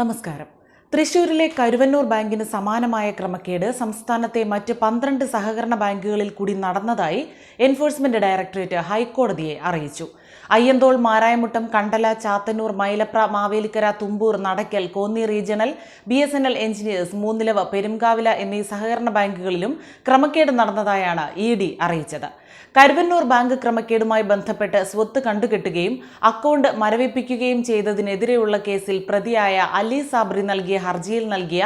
നമസ്കാരം. തൃശൂരിലെ കരുവന്നൂർ ബാങ്കിന് സമാനമായ ക്രമക്കേട് സംസ്ഥാനത്തെ മറ്റ് പന്ത്രണ്ട് സഹകരണ ബാങ്കുകളിൽ കൂടി നടന്നതായി എൻഫോഴ്സ്മെന്റ് ഡയറക്ടറേറ്റ് ഹൈക്കോടതിയെ അറിയിച്ചു. Ayyanthole Marayamuttom Kandala Chathannoor Mylapra Mavelikkara Thumpur Nadakkal Konni regional B S N L engineers Moonnilavu പെരുംകാവില എന്നീ സഹകരണ ബാങ്കുകളിലും ക്രമക്കേട് നടന്നതായാണ് ഇ ഡി അറിയിച്ചത്. കരുവന്നൂർ ബാങ്ക് ക്രമക്കേടുമായി ബന്ധപ്പെട്ട് സ്വത്ത് കണ്ടുകെട്ടുകയും അക്കൗണ്ട് മരവിപ്പിക്കുകയും ചെയ്തതിനെതിരെയുള്ള കേസിൽ പ്രതിയായ അലി സാബ്രി നൽകിയ ഹർജിയിൽ നൽകിയ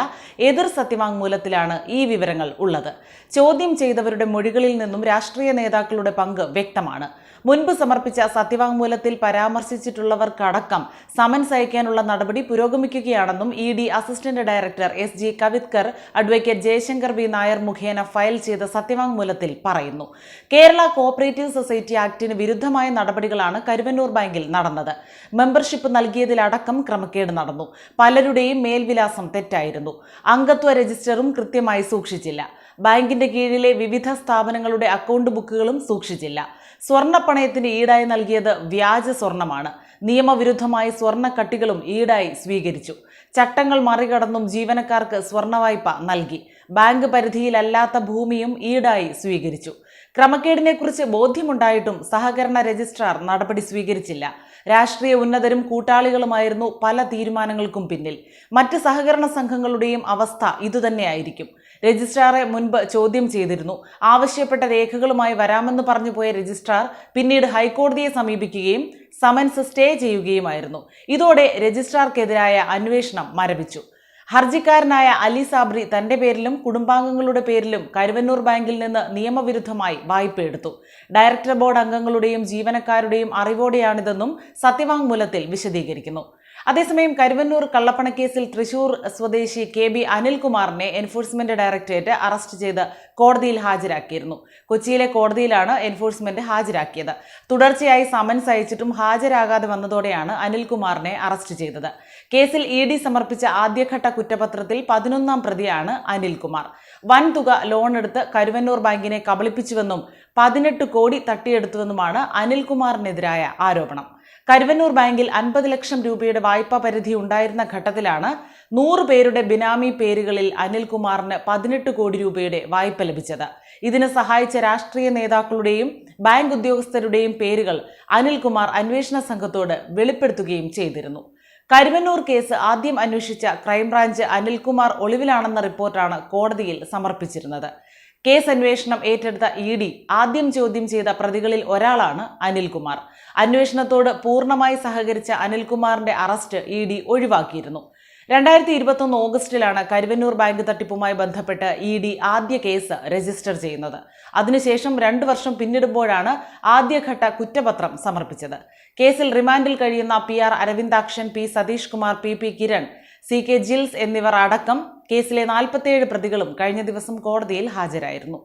എതിർ സത്യവാങ്മൂലത്തിലാണ് ഈ വിവരങ്ങൾ ഉള്ളത്. ചോദ്യം ചെയ്തവരുടെ മൊഴികളിൽ നിന്നും രാഷ്ട്രീയ നേതാക്കളുടെ പങ്ക് വ്യക്തമാണ്. മുൻപ് സമർപ്പിച്ച സത്യവാങ്മൂലത്തിൽ പരാമർശിച്ചിട്ടുള്ളവർക്കടക്കം സമൻസ് അയക്കാനുള്ള നടപടി പുരോഗമിക്കുകയാണെന്നും E D assistant director S G Kavitkar advocate Jayashankar V Nair മുഖേന ഫയൽ ചെയ്ത സത്യവാങ്മൂലത്തിൽ പറയുന്നു. കേരള കോപ്പറേറ്റീവ് സൊസൈറ്റി ആക്ടിന് വിരുദ്ധമായ നടപടികളാണ് കരുവന്നൂർ ബാങ്കിൽ നടന്നത്. മെമ്പർഷിപ്പ് നൽകിയതിലടക്കം ക്രമക്കേട് നടന്നു. പലരുടെയും മേൽവിലാസം തെറ്റായിരുന്നു. അംഗത്വ രജിസ്റ്ററും കൃത്യമായി സൂക്ഷിച്ചില്ല. ബാങ്കിന്റെ കീഴിലെ വിവിധ സ്ഥാപനങ്ങളുടെ അക്കൗണ്ട് ബുക്കുകളും സൂക്ഷിച്ചില്ല. സ്വർണപ്പണയത്തിന് ഈടായി നൽകിയത് വ്യാജ സ്വർണമാണ്. നിയമവിരുദ്ധമായി സ്വർണക്കട്ടികളും ഈടായി സ്വീകരിച്ചു. ചട്ടങ്ങൾ മറികടന്നും ജീവനക്കാർക്ക് സ്വർണ വായ്പ നൽകി. ബാങ്ക് പരിധിയിലല്ലാത്ത ഭൂമിയും ഈടായി സ്വീകരിച്ചു. ക്രമക്കേടിനെക്കുറിച്ച് ബോധ്യമുണ്ടായിട്ടും സഹകരണ രജിസ്ട്രാർ നടപടി സ്വീകരിച്ചില്ല. രാഷ്ട്രീയ ഉന്നതരും കൂട്ടാളികളുമായിരുന്നു പല തീരുമാനങ്ങൾക്കും പിന്നിൽ. മറ്റ് സഹകരണ സംഘങ്ങളുടെയും അവസ്ഥ ഇതുതന്നെയായിരിക്കും. രജിസ്ട്രാറെ മുൻപ് ചോദ്യം ചെയ്തിരുന്നു. ആവശ്യപ്പെട്ട രേഖകളുമായി വരാമെന്ന് പറഞ്ഞു പോയ രജിസ്ട്രാർ പിന്നീട് ഹൈക്കോടതിയെ സമീപിക്കുകയും സമൻസ് സ്റ്റേ ചെയ്യുകയുമായിരുന്നു. ഇതോടെ രജിസ്ട്രാർക്കെതിരായ അന്വേഷണം മരവിച്ചു. ഹർജിക്കാരനായ അലി സാബ്രി തന്റെ പേരിലും കുടുംബാംഗങ്ങളുടെ പേരിലും കരുവന്നൂർ ബാങ്കിൽ നിന്ന് നിയമവിരുദ്ധമായി വായ്പ എടുത്തു. ഡയറക്ടർ ബോർഡ് അംഗങ്ങളുടെയും ജീവനക്കാരുടെയും അറിവോടെയാണിതെന്നും സത്യവാങ്മൂലത്തിൽ വിശദീകരിക്കുന്നു. അതേസമയം കരുവന്നൂർ കള്ളപ്പണക്കേസിൽ തൃശൂർ സ്വദേശി കെ ബി അനിൽകുമാറിനെ എൻഫോഴ്സ്മെന്റ് ഡയറക്ടറേറ്റ് അറസ്റ്റ് ചെയ്ത് കോടതിയിൽ ഹാജരാക്കിയിരുന്നു. കൊച്ചിയിലെ കോടതിയിലാണ് എൻഫോഴ്സ്മെന്റ് ഹാജരാക്കിയത്. തുടർച്ചയായി സമൻസ് അയച്ചിട്ടും ഹാജരാകാതെ വന്നതോടെയാണ് അനിൽകുമാറിനെ അറസ്റ്റ് ചെയ്തത്. കേസിൽ ഇ ഡി സമർപ്പിച്ച ആദ്യഘട്ട കുറ്റപത്രത്തിൽ പതിനൊന്നാം പ്രതിയാണ് അനിൽകുമാർ. വൻതുക ലോൺ എടുത്ത് കരുവന്നൂർ ബാങ്കിനെ കബളിപ്പിച്ചുവെന്നും പതിനെട്ട് കോടി തട്ടിയെടുത്തുവെന്നുമാണ് അനിൽകുമാറിനെതിരായ ആരോപണം. കരുവന്നൂർ ബാങ്കിൽ അൻപത് ലക്ഷം രൂപയുടെ വായ്പാ പരിധി ഉണ്ടായിരുന്ന ഘട്ടത്തിലാണ് നൂറ് പേരുടെ ബിനാമി പേരുകളിൽ അനിൽകുമാറിന് പതിനെട്ട് കോടി രൂപയുടെ വായ്പ ലഭിച്ചത്. ഇതിന് സഹായിച്ച രാഷ്ട്രീയ നേതാക്കളുടെയും ബാങ്ക് ഉദ്യോഗസ്ഥരുടെയും പേരുകൾ അനിൽകുമാർ അന്വേഷണ സംഘത്തോട് വെളിപ്പെടുത്തുകയും ചെയ്തിരുന്നു. കരുവന്നൂർ കേസ് ആദ്യം അന്വേഷിച്ച ക്രൈംബ്രാഞ്ച് അനിൽകുമാർ ഒളിവിലാണെന്ന റിപ്പോർട്ടാണ് കോടതിയിൽ സമർപ്പിച്ചിരുന്നത്. കേസ് അന്വേഷണം ഏറ്റെടുത്ത ഇ ഡി ആദ്യം ചോദ്യം ചെയ്ത പ്രതികളിൽ ഒരാളാണ് അനിൽകുമാർ. അന്വേഷണത്തോട് പൂർണമായി സഹകരിച്ച അനിൽകുമാറിന്റെ അറസ്റ്റ് ഇ ഡി ഒഴിവാക്കിയിരുന്നു. രണ്ടായിരത്തി ഇരുപത്തൊന്ന് ഓഗസ്റ്റിലാണ് കരുവന്നൂർ ബാങ്ക് തട്ടിപ്പുമായി ബന്ധപ്പെട്ട് ഇ ഡി ആദ്യ കേസ് രജിസ്റ്റർ ചെയ്യുന്നത്. അതിനുശേഷം രണ്ട് വർഷം പിന്നിടുമ്പോഴാണ് ആദ്യഘട്ട കുറ്റപത്രം സമർപ്പിച്ചത്. കേസിൽ റിമാൻഡിൽ കഴിയുന്ന P R Aravindakshan P Sathish Kumar P P Kiran C K Jils എന്നിവർ അടക്കം കേസിലെ നാൽപ്പത്തിയേഴ് പ്രതികളും കഴിഞ്ഞ ദിവസം കോടതിയിൽ ഹാജരായിരുന്നു.